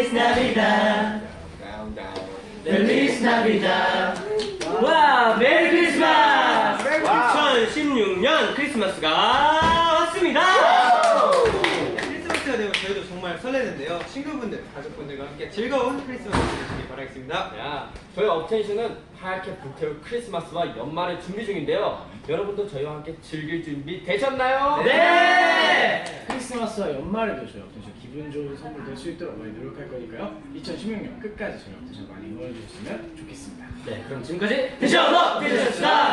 Feliz Navidad. Feliz Navidad. 와, 메리 크리스마스! 2016년 크리스마스가 정말 설레는데요. 친구분들, 가족분들과 함께 즐거운 크리스마스 되시길 바라겠습니다. 야, 저희 업텐션은 하얗게 불태울 크리스마스와 연말을 준비 중인데요. 여러분도 저희와 함께 즐길 준비 되셨나요? 네! 크리스마스와 연말에도 저희 업텐션 기분 좋은 선물 될 수 있도록 많이 노력할 거니까요 2016년 끝까지 저희 업텐션 많이 응원해 주셨으면 좋겠습니다 네, 그럼 지금까지 텐션업 텐션스다 감사합니다.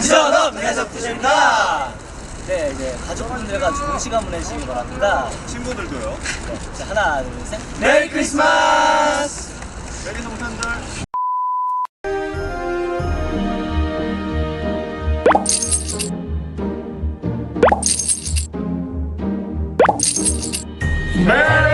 둘셋 텐션업 텐션업입니다. 네 이제 가족분들과 좋은 시간 보내시기 바랍니다. 친구들도요? 네, 자 하나 둘 셋. 메리 크리스마스! 메리 동탄들. 손가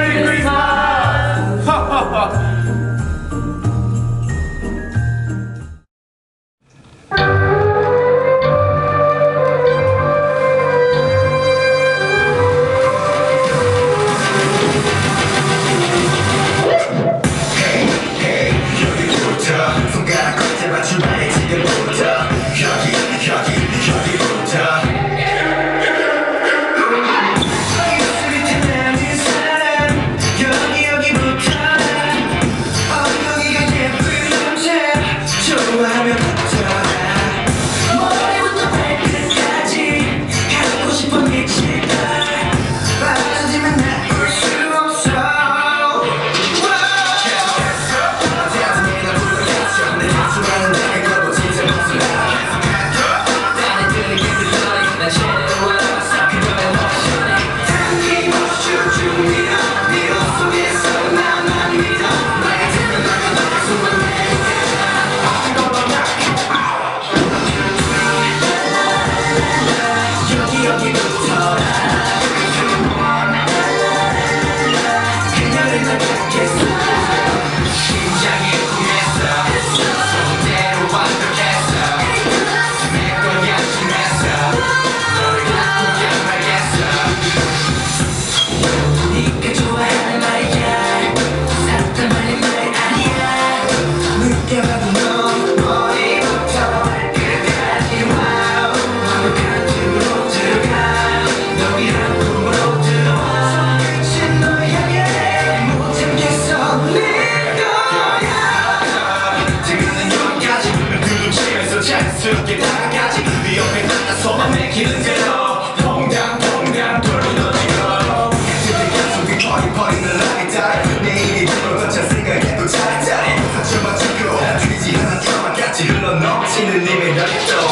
너 넘치는 님이 됐어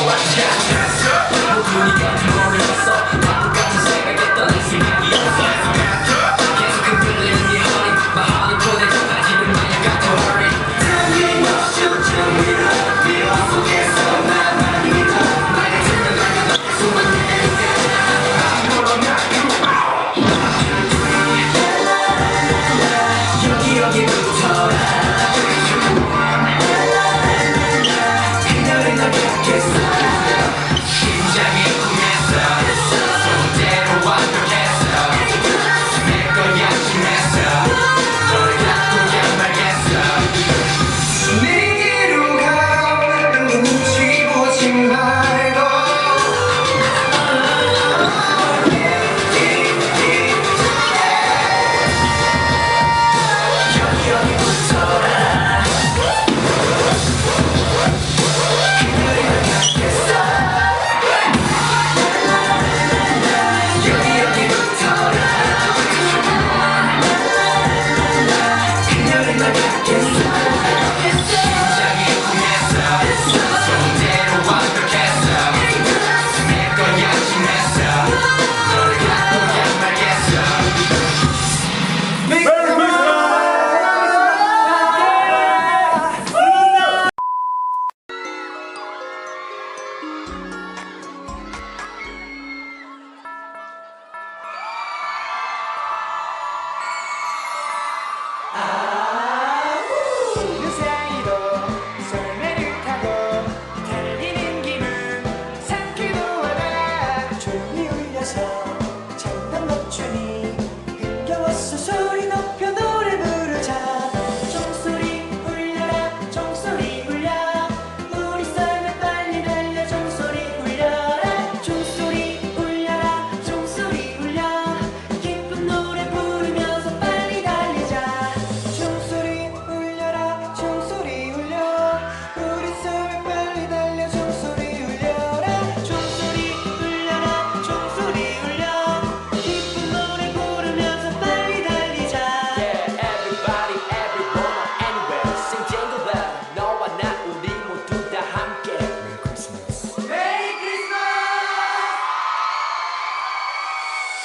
아직은 마냥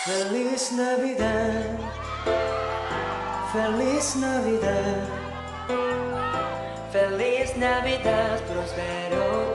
Feliz Navidad, Feliz Navidad, Feliz Navidad, prospero